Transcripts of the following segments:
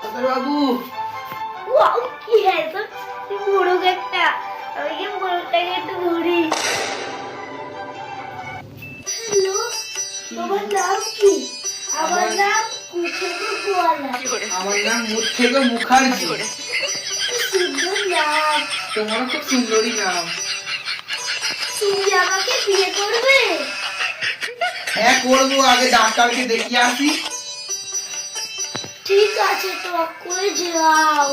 Doctor বাবু wow কি handsome মোরগ একটা। আমি কি মোরগটাকে একটু ধরি হ্যালো তোমার নাম কি? আমার নাম কুকুর গোয়ালা আমার নাম মুর্থেগো মুখার্জি সুন্দর নাম। তোমারও খুব সুন্দরী নাম। তুমি আমাকে বিয়ে করবে? হ্যাঁ করব। আগে ডাক্তারকে দেখিয়ে আসি। ঠিক আছে তো করে যাও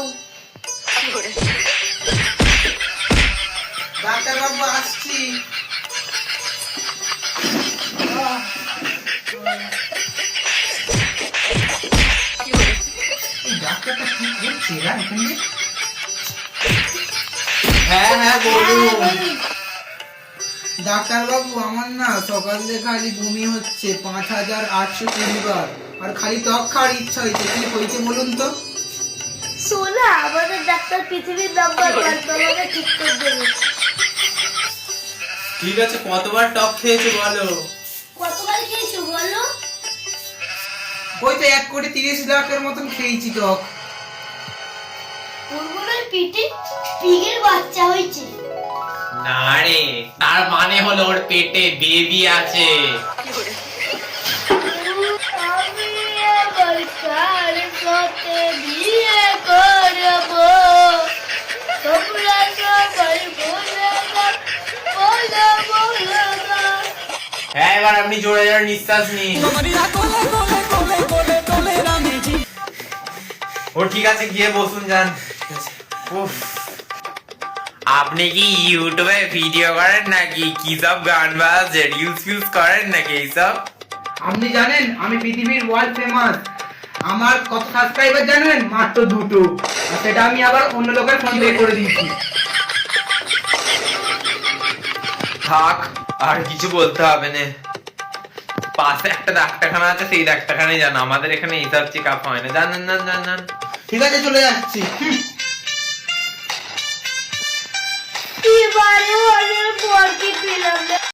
ডাক্তার বাবু আসছি। ডাক্তারটা কি করছে? হ্যাঁ হ্যাঁ বলুন। ডাক্তার বাবু আমার না সকাল থেকে খালি বমি হচ্ছে পাঁচ হাজার আটশো কুড়ি বার। আর খালি ত্বক খাওয়ার ইচ্ছা হয়েছে কি হয়েছে বলুন তো? সোনা আমাদের ডাক্তার পৃথিবীর নাম্বার ওয়ান তোমাকে ঠিক করে দেবে ঠিক আছে কতবার টক খেয়েছো বলো? কতবার খেয়েছো বলো? ওই তো এক কোটি তিরিশ লাখের মতন খেয়েছি ওর মনে হয় পেটে পিগের বাচ্চা হয়েছে। না রে তার মানে হলো ওর পেটে বেবি আছে। হ্যাঁ এবার জোরে জোরে ও ঠিক আছে, গিয়ে বসুন যান উফ। আপনি কি ইউটিউবে ভিডিও করেন নাকি কি সব গান বাজ রিলস ফিলস করেন নাকি এইসব? আপনি জানেন আমি পৃথিবীর ওয়ার্ল্ড ফেমাস আমার কত সাবস্ক্রাইবার জানেন? মাত্র দুটো। আর সেটা আমি আবার অন্য লোকের ফোন পে করে দিয়েছি। থাক আর কিছু বলতে হবে না। পাশে একটা ডাক্তারখানা আছে সেই ডাক্তারখানায় যান আমাদের এখানে এইসব চেক আপ হয় না। জানেন না জান জান ঠিক আছে চলে যাচ্ছি হুম। অনেক বরকে পেলাম